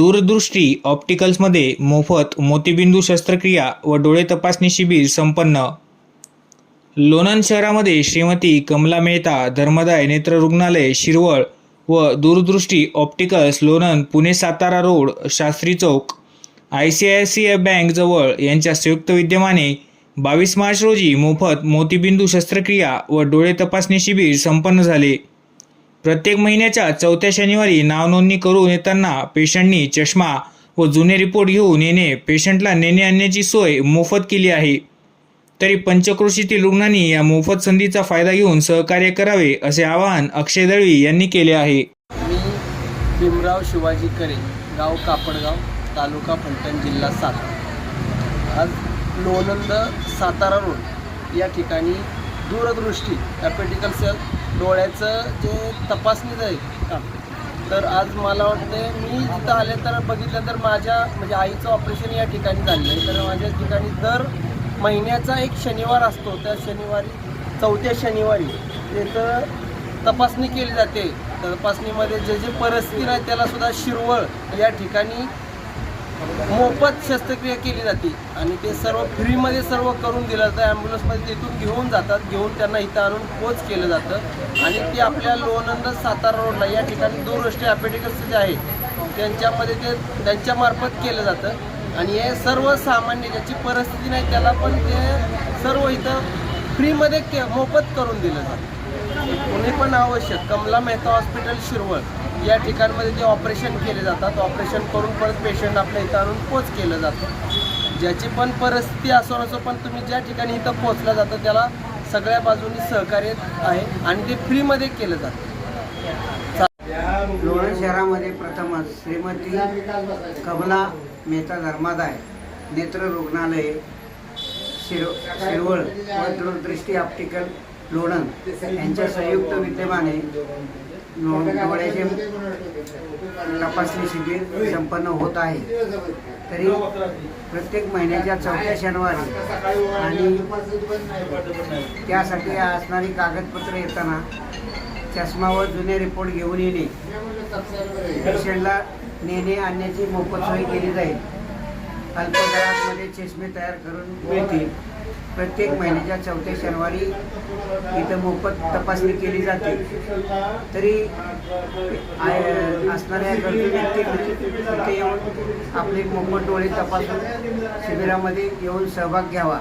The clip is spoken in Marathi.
दूरदृष्टी ऑप्टिकल्समध्ये मोफत मोतीबिंदू शस्त्रक्रिया व डोळे तपासणी शिबिर संपन्न. लोणंद शहरामध्ये श्रीमती कमला मेहता धर्मदाय नेत्र रुग्णालय शिरवळ व दूरदृष्टी opticals Lonand Pune Satara road Shastri chowk I C I C I bank जवळ यांच्या संयुक्त विद्यमाने बावीस मार्च रोजी मोफत मोतीबिंदू शस्त्रक्रिया व डोळे तपासणी शिबिर संपन्न झाले. प्रत्येक महिन्याच्या चौथ्या शनिवारी नावनोंदणी करून येताना पेशंटनी चष्मा व जुने रिपोर्ट घेऊन येणे पेशंटला नेणे आणण्याची सोय मोफत केली आहे. तरी पंचक्रोशीतील रुग्णांनी या मोफत संधीचा फायदा घेऊन सहकार्य करावे असे आवाहन अक्षय दळवी यांनी केले आहे. मी भीमराव शिवाजी करे गाव कापडगाव तालुका फलटण जिल्हा सातारा. आज लोणंद सातारा रोड या ठिकाणी दूरदृष्टी ॲपेटिकल सेल डोळ्याचं जे तपासणीचं आहे काम. तर आज मला वाटते मी जिथं आले तर बघितलं तर माझ्या म्हणजे आईचं ऑपरेशन या ठिकाणी झालेलं आहे. तर माझ्या ठिकाणी दर महिन्याचा एक शनिवार असतो. त्या शनिवारी चौथ्या शनिवारी त्याचं तपासणी केली जाते. तपासणीमध्ये जे जे परिस्थिती आहे त्यालासुद्धा शिरवळ या ठिकाणी मोफत शस्त्रक्रिया केली जाते आणि ते सर्व फ्रीमध्ये सर्व करून दिलं जातं. ॲम्ब्युलन्समध्ये तिथून घेऊन जातात घेऊन त्यांना इथं आणून पोच केलं जातं. आणि ते आपल्या लोणंद सातारा रोडला या ठिकाणी दूरदृष्टी ॲपेटिकल्स जे आहे त्यांच्यामध्ये ते त्यांच्यामार्फत केलं जातं. आणि हे सर्व सामान्य ज्याची परिस्थिती नाही त्याला पण ते सर्व इथं फ्रीमध्ये के मोफत करून दिलं जातं. कोणी पण आवश्यक. कमला मेहता हॉस्पिटल शिरवळ. या ठिकाणमध्ये जे ऑपरेशन केले जातात ऑपरेशन करून परत पेशंट आपल्या इथं आणून पोच केलं जातं. ज्याची पण परिस्थिती असो नसो पण तुम्ही ज्या ठिकाणी इथं पोचलं जातं त्याला सगळ्या बाजूनी सहकार्य आहे आणि ते फ्रीमध्ये केलं जातं. लोणंद शहरामध्ये प्रथमच श्रीमती कमला मेहता धर्मादाय नेत्र रुग्णालय शिरो शिरवळ व दूरदृष्टी ऑप्टिकल लोणंद यांच्या संयुक्त विद्यमाने डोळ्याचे तपासणी शिबिर संपन्न होत आहे. तरी प्रत्येक महिन्याच्या चौथ्या शनिवारी आणि त्यासाठी असणारी कागदपत्र येताना चष्मा व जुने रिपोर्ट घेऊन येणे पेशंटला नेणे आणण्याची मोफत सोय केली जाईल. अल्पदरामध्ये चष्मे तयार करून मिळतील. प्रत्येक महिन्याच्या चौथ्या शनिवारी इथं मोफत तपासणी केली जाते. तरी असणाऱ्या गरजू व्यक्ती इथे येऊन आपले मोफत डोळे तपासून शिबिरामध्ये येऊन सहभाग घ्यावा.